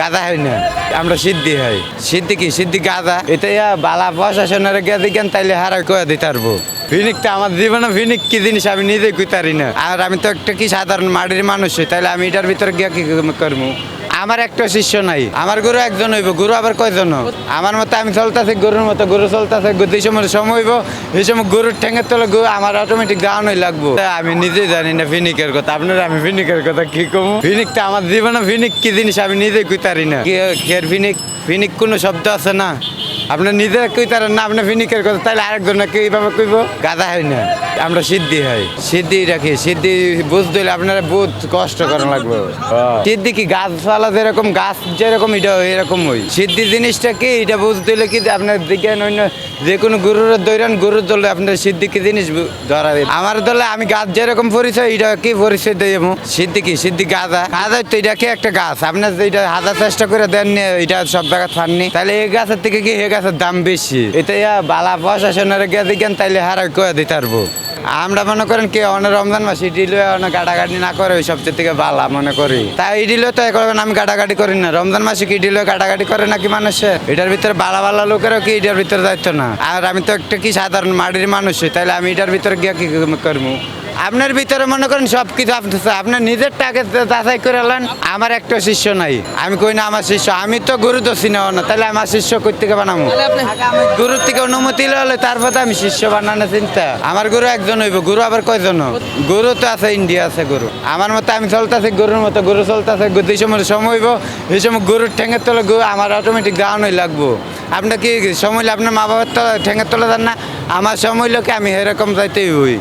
গাদা হয় না। আমরা সিদ্ধি হয়। সিদ্ধি কি? সিদ্ধি গাদা এটা বালা প্রশাসনের গেদি জ্ঞান তাইলে হারা কয়ে দিতে পারব। ফিনিক তো আমার জীবনে ফিনিক কি জিনিস আমি নিজে কুতারি না। আর আমি তো একটা কি সাধারণ মাটির মানুষ, তাইলে আমি এটার ভিতরে গিয়ে কি করব? আমার একটা শিষ্য নাই। আমার গুরু একজন হইব, গুরু আবার কয়জন? আমার মতো আমি চলতেছি, গরুর মতো গরু চলতেছে যে সময় সময় হইব এই সময় গরুর ঠেঙ্গের তলে আমার অটোমেটিক দাঁড়ানোই লাগবো। আমি নিজেই জানি না ফিনিকের কথা। আপনারা আমি ফিনিকের কথা কি কম? ফিনিক তো আমার জীবনে ফিনিক কি জিনিস আমি নিজে কুতারি না। ফিনিক ফিনিক কোনো শব্দ আছে না? আপনি নিজে কইতারেন না, আপনি ফিনিকের কথা তাহলে আরেকজন কি এইভাবে কইব? গাদা হয় না। আমরা সিদ্ধি হয় সিদ্ধি রাখি। সিদ্ধি বুঝতে হলে আপনারা বহুত কষ্ট করা লাগবে। সিদ্ধি কি গাছপালা যেরকম, গাছ যেরকম এটা এরকম হই। সিদ্ধি জিনিসটা কি? এটা বুঝতে হলে কি আপনার বিজ্ঞান অন্য যে কোনো গরুর দৈরান, গরুর দলে আপনার সিদ্ধি কি জিনিস ধরা। আমার দলে আমি গাছ যেরকম পরিচয়, এটা কি পরিচয় সিদ্ধি কি? সিদ্ধি গাঁদা গাঁদা তো এটা কি একটা গাছ? আপনার এটা হাজার চেষ্টা করে দেননি, এটা সব জায়গায় পাননি তাহলে এই গাছের থেকে কি এই গাছের দাম বেশি। এটা বালা প্রশাসনের গেদি জ্ঞান তাইলে হারা কয়ে দিতে পারব। আমরা মনে করেন কি অনেক রমজান মাস ইডিলে অনেক গাটাগাটি না করে ওই সবচেয়ে থেকে বালা মনে করি। তাই ইডিলে তো এখন আমি গাটাগাটি করি না। রমজান মাসে কি ইডিলে গাটাগাটি করে নাকি মানুষে এটার ভিতরে বালা বালা লোকেরও কি এটার ভিতরে দায়িত্ব না? আর আমি তো একটা কি সাধারণ মাটির মানুষ তাইলে আমি এটার ভিতরে গিয়ে কি করব? আপনার ভিতরে মনে করেন সব কিছু আপনার নিজের টাকা যাচাই করে আমার একটা শিষ্য নাই। আমি কই না আমার শিষ্য? আমি তো গুরু দোষী নেওয়া না তাহলে আমার শিষ্য কই থেকে বানাবো গুরুর থেকে অনুমতি হলে তারপর তো আমি শিষ্য বানানো চিন্তা। আমার গুরু একজন হইব গুরু আবার কয়জন? গুরু তো আছে ইন্ডিয়া আছে গুরু। আমার মতো আমি চলতেছি গরুর মতো গরু চলতেছে যে সময় সময় হইব এই সময় গরুর ঠেঙের তলে গরু আমার অটোমেটিক দাঁড়ানোই লাগবো। আপনার কি সময় আপনার মা বাবার তো ঠেঙের তলে যান না আমার সময় লোকে আমি এরকম যাইতেই হই